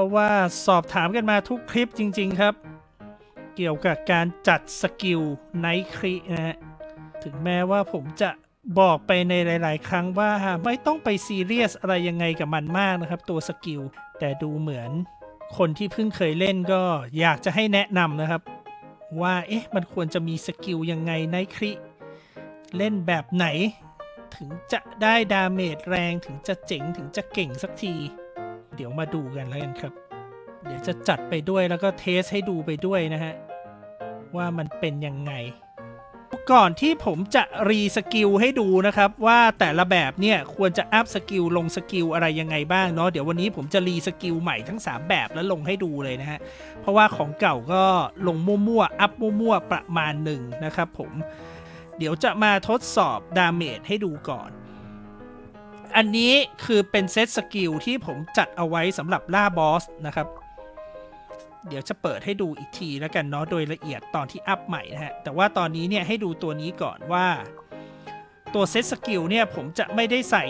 ราะว่าสอบถามกันมาทุกคลิปจริง ๆครับ เกี่ยวกับการจัดสกิลไนครีนะฮะถึงแม้ว่าผมจะบอกไปในหลาย ๆ ครั้งว่าไม่ต้องไปซีเรียสอะไรยังไงกับมันมากนะครับตัวสกิล แต่ดูเหมือนคนที่เพิ่งเคยเล่นก็อยากจะให้แนะนำนะครับ ว่าเอ๊ะมันควรจะมีสกิลยังไงไนครีเล่นแบบไหน ถึงจะได้ดาเมจแรงถึงจะเจ๋งถึงจะเก่งสักที เดี๋ยวมาดูกันแล้วกันครับ เดี๋ยวจะจัดไปด้วยแล้วก็เทสให้ดูไปด้วยนะฮะ ว่ามันเป็นยังไง ก่อนที่ผมจะรีสกิลให้ดูนะครับว่าแต่ละแบบเนี่ยควรจะอัพสกิลลงสกิลอะไรยังไงบ้างเนาะเดี๋ยววันนี้ผมจะรีสกิลใหม่ทั้ง 3 แบบแล้วลงให้ดูเลยนะฮะ เพราะว่าของเก่าก็ลงมั่วๆอัพมั่วๆประมาณหนึ่งนะครับผมเดี๋ยวจะมาทดสอบดาเมจให้ดูก่อน อันนี้คือเป็นเซตสกิลที่ผมจัดเอาไว้สำหรับล่าบอสนะครับ เดี๋ยวจะเปิดให้ดูอีกทีแล้วกันเนาะโดยละเอียดตอนที่อัพใหม่นะฮะ แต่ว่าตอนนี้เนี่ยให้ดูตัวนี้ก่อนว่า ตัวเซตสกิลเนี่ยผมจะไม่ได้ใส่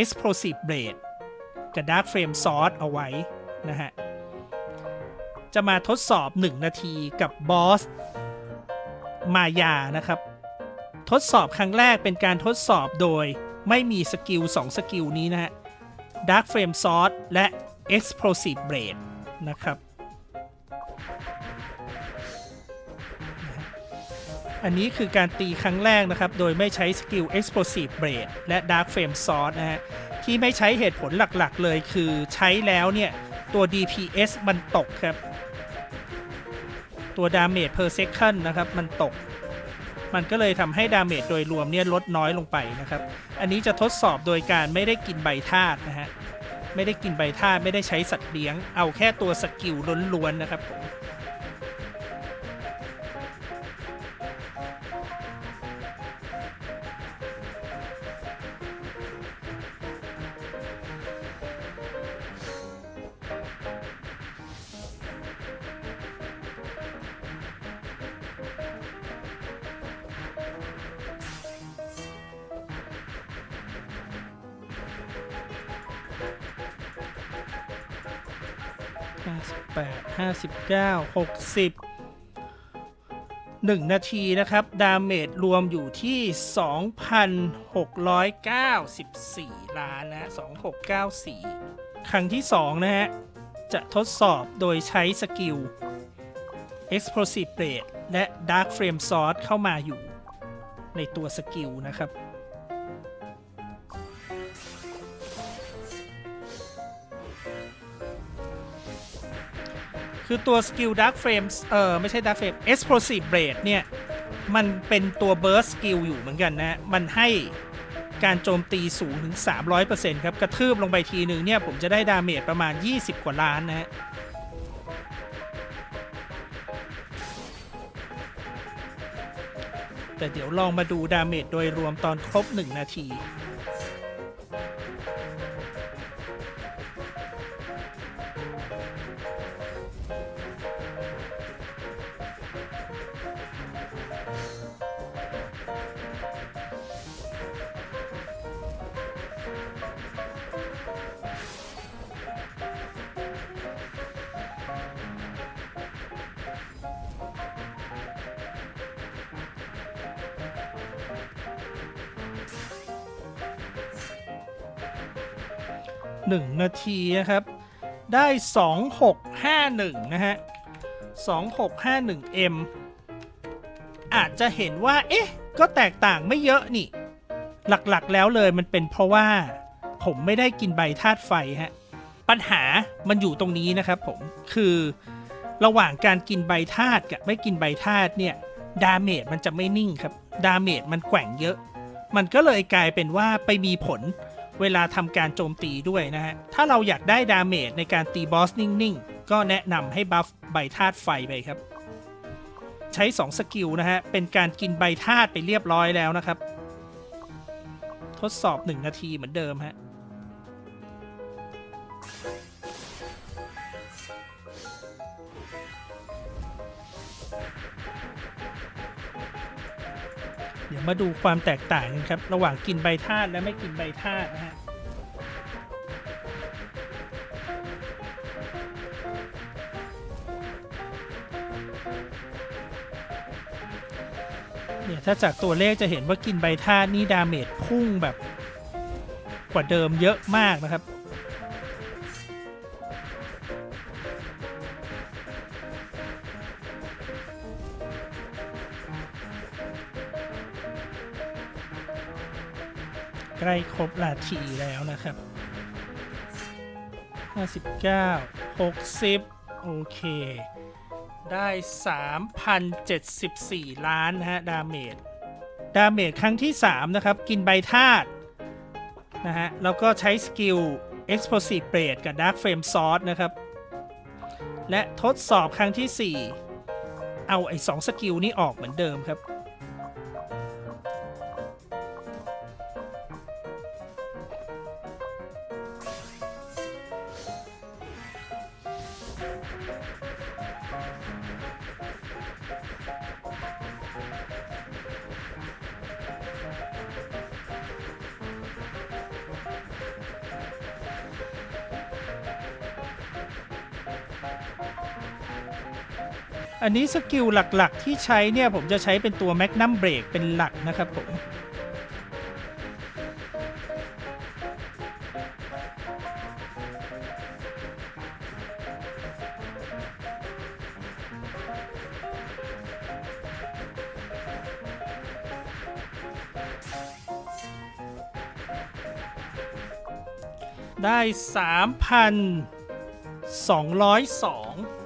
Explosive Blade กับ Dark Frame Sword เอาไว้นะฮะ จะมาทดสอบ 1 นาทีกับบอสมายานะครับ ทดสอบครั้งแรกเป็นการทดสอบโดย ไม่มีสกิล2สกิลนี้นะฮะ Dark Frame Sword และ Explosive Blade นะครับ อันนี้คือการตีครั้งแรกนะครับ โดยไม่ใช้สกิล Explosive Blade และ Dark Flame Sword นะฮะ ที่ไม่ใช้เหตุผลหลักๆ เลยคือใช้แล้วเนี่ย ตัว DPS มันตกครับ ตัว Damage per second นะครับ มันตก มันก็เลยทำให้ดาเมจโดยรวมเนี่ยลดน้อยลงไปนะครับ อันนี้จะทดสอบโดยการไม่ได้กินใบธาตุนะฮะ ไม่ได้กินใบธาตุไม่ได้ใช้สัตว์เลี้ยง เอาแค่ตัวสกิลล้วนๆนะครับผม ห้าสิบแปดห้าสิบเก้าหกสิบหนึ่งนาทีนะครับ ดาเมจรวมอยู่ที่ 2,694 ล้านนะ 2694 ครั้งที่ 2 นะฮะ จะทดสอบโดยใช้สกิล Explosive Blade และ Dark Frame Sword เข้ามาอยู่ในตัวสกิลนะครับ คือตัวสกิล Dark Frame เออไม่ใช่ Dark Frame Explosive Blade เนี่ย มันเป็นตัว Burst Skill อยู่เหมือนกันนะ มันให้การโจมตีสูงถึง 300%ครับ กระทืบลงไปทีหนึ่งเนี่ย ผมจะได้ดาเมจประมาณ 20 กว่าล้านนะฮะแต่เดี๋ยวลองมาดูดาเมจโดยรวมตอนครบ 1 นาที 1 นาทีนะครับ ได้ 2651 นะฮะ 2651M อาจจะเห็นว่า เอ๊ะ ก็แตกต่างไม่เยอะนี่ หลักๆแล้วเลยมันเป็นเพราะว่า ผมไม่ได้กินใบธาตุไฟฮะ ปัญหามันอยู่ตรงนี้นะครับผม คือระหว่างการกินใบธาตุกับไม่กินใบธาตุเนี่ย ดาเมจมันจะไม่นิ่งครับ ดาเมจมันแกว่งเยอะ มันก็เลยกลายเป็นว่าไปมีผล เวลาทำการโจมตีด้วยนะฮะ ถ้าเราอยากได้ดาเมจในการตีบอสนิ่งๆ ก็แนะนำให้บัฟใบธาตุไฟไปครับ ใช้ 2 สกิลนะฮะ เป็นการกินใบธาตุไปเรียบร้อยแล้วนะครับ ทดสอบ 1 นาทีเหมือนเดิมฮะ ดี๋ยวมาดูความแตกต่างกันครับ ระหว่างกินใบธาตุและไม่กินใบธาตุนะฮะเนี่ยถ้าจากตัวเลขจะเห็นว่ากินใบธาตุนี่ดาเมจพุ่งแบบกว่าเดิมเยอะมากนะครับ ใกล้ครบนาทีแล้วนะครับ 59 60 โอเค ได้ 3,074 ล้านนะฮะ ดาเมจ ดาเมจครั้งที่ 3 นะครับ กินใบธาตุนะฮะ แล้วก็ใช้สกิล Explosive Blade กับ Dark Flame Sword นะครับ และทดสอบครั้งที่ 4 เอาไอ้สองสกิลนี้ออกเหมือนเดิมครับ อันนี้สกิลหลักๆที่ใช้เนี่ย ผมจะใช้เป็นตัว Magnum Break เป็นหลักนะครับผม ได้ 3,202นะฮะ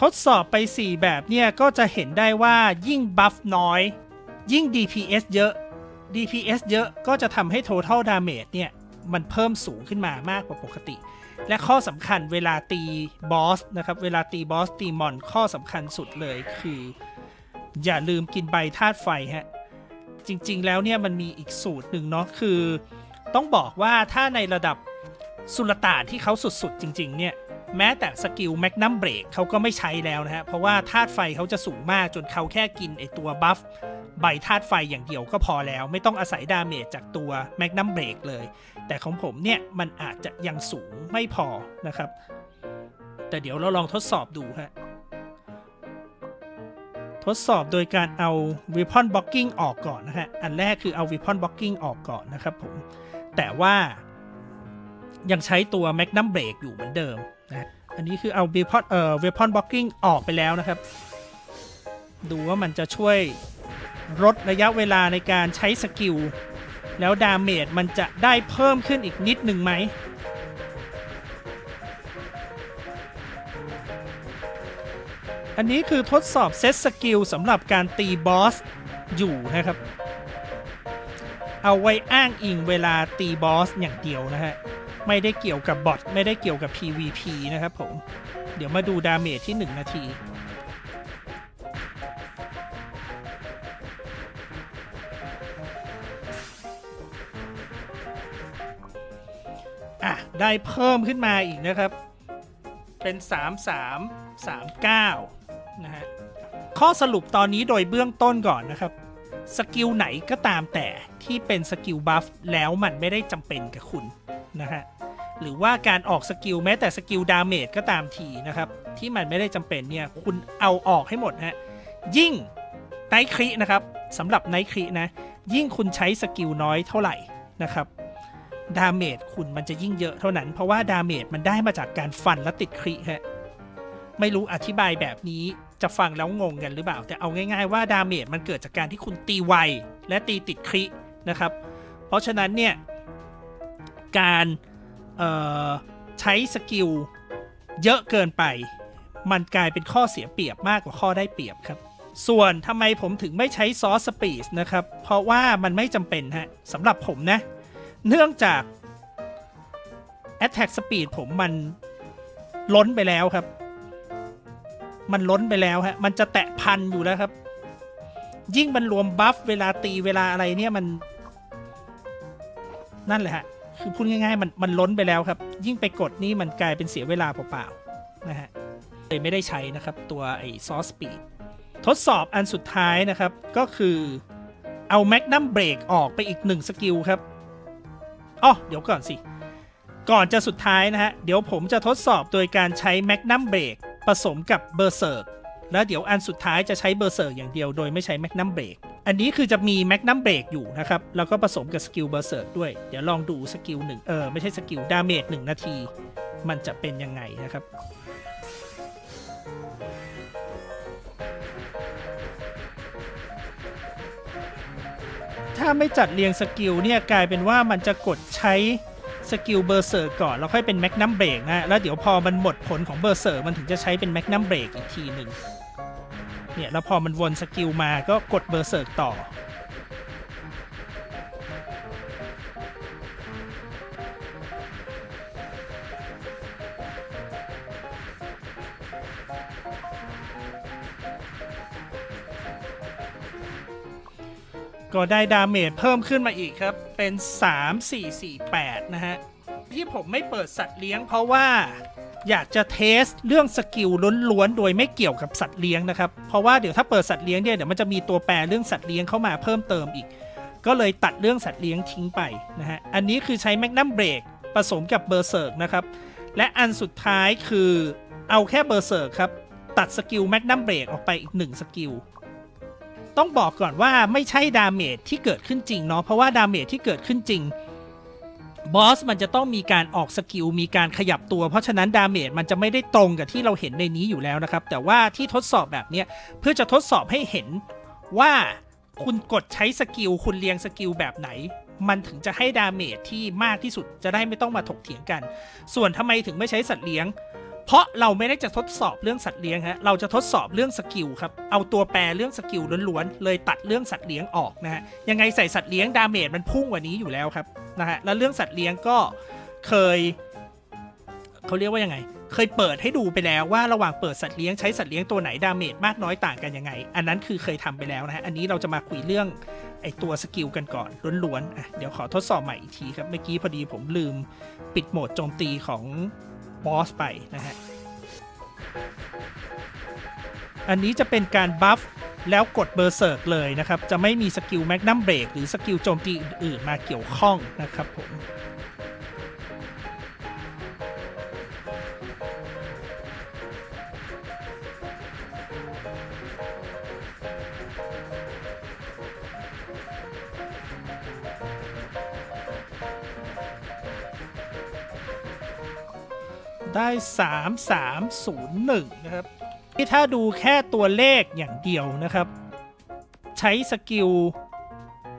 ทดสอบไป 4 แบบเนี่ย ก็จะเห็นได้ว่ายิ่งบัฟน้อย ยิ่ง DPS เยอะ DPS เยอะก็จะทำให้ Total Damage เนี่ย มันเพิ่มสูงขึ้นมามากกว่าปกติ และข้อสำคัญเวลาตีบอสนะครับ เวลาตีบอสตีมอนข้อสำคัญสุดเลยคือ อย่าลืมกินใบธาตุไฟฮะ จริงๆแล้วเนี่ยมันมีอีกสูตรหนึ่งเนาะคือ ต้องบอกว่าถ้าในระดับสุลต่านที่เขาสุดๆ จริง ๆ เนี่ย แม้แต่สกิลแมกนัมเบรกเขาก็ไม่ใช้แล้วนะฮะ เพราะว่าธาตุไฟเขาจะสูงมากจนเขาแค่กินไอตัวบัฟใบธาตุไฟอย่างเดียวก็พอแล้ว ไม่ต้องอาศัยดาเมจจากตัวแมกนัมเบรกเลย แต่ของผมเนี่ยมันอาจจะยังสูงไม่พอนะครับ แต่เดี๋ยวเราลองทดสอบดูฮะทดสอบโดยการเอา Weapon Blocking ออกก่อนนะฮะ อันแรกคือเอา Weapon Blocking ออกก่อนนะครับผม แต่ว่ายังใช้ตัว Magnum Break อยู่เหมือนเดิม นะอันนี้คือเอา Weapon เอ่อ Weapon Blocking ออกไปแล้วนะครับ ดูว่ามันจะช่วยลดระยะเวลาในการใช้สกิล แล้วดาเมจมันจะได้เพิ่มขึ้นอีกนิดหนึ่งไหมอันนี้คือทดสอบเซตสกิลสำหรับการตีบอสอยู่นะครับ เอาไว้อ้างอิงเวลาตีบอสอย่างเดียวนะฮะ ไม่ได้เกี่ยวกับบอทไม่ได้เกี่ยวกับ PVP นะครับผม เดี๋ยวมาดูดาเมจที่ 1 นาที อะ ได้เพิ่มขึ้นมาอีกนะครับ เป็น 3 3 3 9 นะฮะ ข้อสรุปตอนนี้โดยเบื้องต้นก่อนนะครับสกิลไหนก็ตามแต่ที่เป็นสกิลบัฟแล้วมันไม่ได้จำเป็นกับคุณ นะฮะหรือว่าการออกสกิลแม้แต่สกิลดาเมจก็ตามทีนะครับที่มันไม่ได้จำเป็นเนี่ยคุณเอาออกให้หมดฮะยิ่งไนท์ครีนะครับสำหรับไนท์ครีนะยิ่งคุณใช้สกิลน้อยเท่าไหร่นะครับดาเมจคุณมันจะยิ่งเยอะเท่านั้น เพราะว่าดาเมจมันได้มาจากการฟันและติดครีฮะไม่รู้อธิบายแบบนี้จะฟังแล้วงงกันหรือเปล่า แต่เอาง่ายๆว่าดาเมจมันเกิดจากการที่คุณตีไวและตีติดครินะครับ เพราะฉะนั้นเนี่ย การใช้สกิลเยอะเกินไป มันกลายเป็นข้อเสียเปรียบมากกว่าข้อได้เปรียบครับ ส่วนทำไมผมถึงไม่ใช้ซอสสปีดนะครับ เพราะว่ามันไม่จำเป็นฮะสำหรับผมนะ เนื่องจาก Attack Speed ผมมันล้นไปแล้วครับ มันล้นไปแล้วฮะ มันจะแตะพันอยู่แล้วครับ ยิ่งมันรวมบัฟเวลาตีเวลาอะไรเนี่ยมัน นั่นแหละฮะ คือพูดง่ายๆมันมันล้นไปแล้วครับ ยิ่งไปกดนี่มันกลายเป็นเสียเวลาเปล่าๆนะฮะเลยไม่ได้ใช้นะครับตัวไอ้ซอสสปีดทดสอบอันสุดท้ายนะครับ ก็คือเอาแมกนัมเบรกออกไปอีกหนึ่งสกิลครับอ๋อเดี๋ยวก่อนสิ ก่อนจะสุดท้ายนะฮะ เดี๋ยวผมจะทดสอบโดยการใช้แมกนัมเบรกผสมกับเบอร์เซิร์กแล้วเดี๋ยวอันสุดท้ายจะใช้เบอร์เซิร์กอย่างเดียวโดยไม่ใช้แมกนัมเบรก อันนี้คือจะมีแมกนัมเบรกอยู่นะครับ แล้วก็ผสมกับสกิลเบอร์เซิร์กด้วย เดี๋ยวลองดูสกิลหนึ่งเออ ไม่ใช่สกิลดาเมจหนึ่งนาที มันจะเป็นยังไงนะครับถ้าไม่จัดเรียงสกิลเนี่ยกลายเป็นว่ามันจะกดใช้สกิลเบอร์เซอร์ก่อน แล้วค่อยเป็นแมกนัมเบรกนะ แล้วเดี๋ยวพอมันหมดผลของเบอร์เซอร์มันถึงจะใช้เป็นแมกนัมเบรกอีกทีหนึ่ง เนี่ยแล้วพอมันวนสกิลมาก็กดเบอร์เซอร์ต่อ ก็ได้ดาเมจเพิ่มขึ้นมาอีกครับ เป็น 3 4 4 8 นะฮะ ที่ผมไม่เปิดสัตว์เลี้ยงเพราะว่า อยากจะเทสเรื่องสกิลล้วนๆ โดยไม่เกี่ยวกับสัตว์เลี้ยงนะครับ เพราะว่าเดี๋ยวถ้าเปิดสัตว์เลี้ยงเนี่ยเดี๋ยวมันจะมีตัวแปรเรื่องสัตว์เลี้ยงเข้ามาเพิ่มเติมอีก ก็เลยตัดเรื่องสัตว์เลี้ยงทิ้งไปนะฮะ อันนี้คือใช้แมกนัมเบรกผสมกับเบอร์เซิร์กนะครับ และอันสุดท้ายคือเอาแค่เบอร์เซิร์กครับ ตัดสกิลแมกนัมเบรกออกไปอีกหนึ่งสกิล ต้องบอกก่อนว่าไม่ใช่ดาเมจที่เกิดขึ้นจริงเนาะ เพราะว่าดาเมจที่เกิดขึ้นจริง บอสมันจะต้องมีการออกสกิลมีการขยับตัว เพราะฉะนั้นดาเมจมันจะไม่ได้ตรงกับที่เราเห็นในนี้อยู่แล้วนะครับ แต่ว่าที่ทดสอบแบบเนี้ยเพื่อจะทดสอบให้เห็นว่าคุณกดใช้สกิลคุณเรียงสกิลแบบไหน มันถึงจะให้ดาเมจที่มากที่สุดจะได้ไม่ต้องมาถกเถียงกัน ส่วนทำไมถึงไม่ใช้สัตว์เลี้ยง เพราะเราไม่ได้จะทดสอบเรื่องสัตว์เลี้ยงฮะเราจะทดสอบเรื่องสกิลครับเอาตัวแปรเรื่องสกิลล้วนๆเลยตัดเรื่องสัตว์เลี้ยงออกนะฮะยังไงใส่สัตว์เลี้ยงดาเมจมันพุ่งกว่านี้อยู่แล้วครับ นะฮะ แล้วเรื่องสัตว์เลี้ยงก็เคยเขาเรียกว่ายังไง เคยเปิดให้ดูไปแล้วว่าระหว่างเปิดสัตว์เลี้ยงใช้สัตว์เลี้ยงตัวไหนดาเมจมากน้อยต่างกันยังไง อันนั้นคือเคยทำไปแล้วนะฮะ อันนี้เราจะมาคุยเรื่องไอตัวสกิลกันก่อนล้วนๆอะเดี๋ยวขอทดสอบใหม่อีกทีครับ เมื่อกี้พอดีผมลืมปิดโหมดโจมตีของบอสไปนะฮะ อันนี้จะเป็นการบัฟ แล้วกดเบอร์เซิร์กเลยนะครับ จะไม่มีสกิลแมกนัมเบรกหรือสกิลโจมตีอื่นๆมาเกี่ยวข้องนะครับผมได้ 3301 นะครับ ที่ถ้าดูแค่ตัวเลขอย่างเดียวนะครับ ใช้สกิล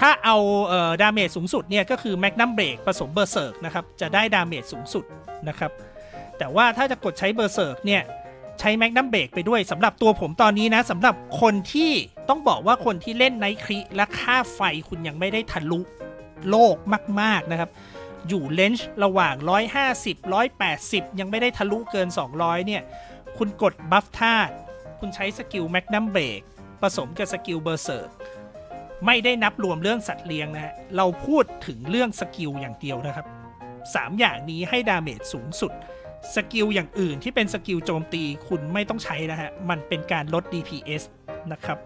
ถ้าเอาเอ่อดาเมจสูงสุดเนี่ยก็คือแมกนัมเบรกผสมเบอร์เซิร์กนะครับ จะได้ดาเมจสูงสุดนะครับ แต่ว่าถ้าจะกดใช้เบอร์เซิร์กเนี่ยใช้แมกนัมเบรกไปด้วยสำหรับตัวผมตอนนี้นะสำหรับคนที่ต้องบอกว่าคนที่เล่นไนท์คริและค่าไฟคุณยังไม่ได้ทะลุโลกมาก ๆ นะครับ อยู่เลนจ์ระหว่าง 150 180 ยังไม่ได้ทะลุเกิน 200 เนี่ย คุณกดบัฟธาตุคุณใช้สกิลแมกนัมเบรกผสมกับสกิลเบอร์เซิร์กไม่ได้นับรวมเรื่องสัตว์เลี้ยงนะฮะเราพูดถึงเรื่องสกิลอย่างเดียวนะครับ 3 อย่างนี้ให้ดาเมจสูงสุดสกิลอย่างอื่นที่เป็นสกิลโจมตีคุณไม่ต้องใช้นะฮะ มันเป็นการลด DPS นะครับ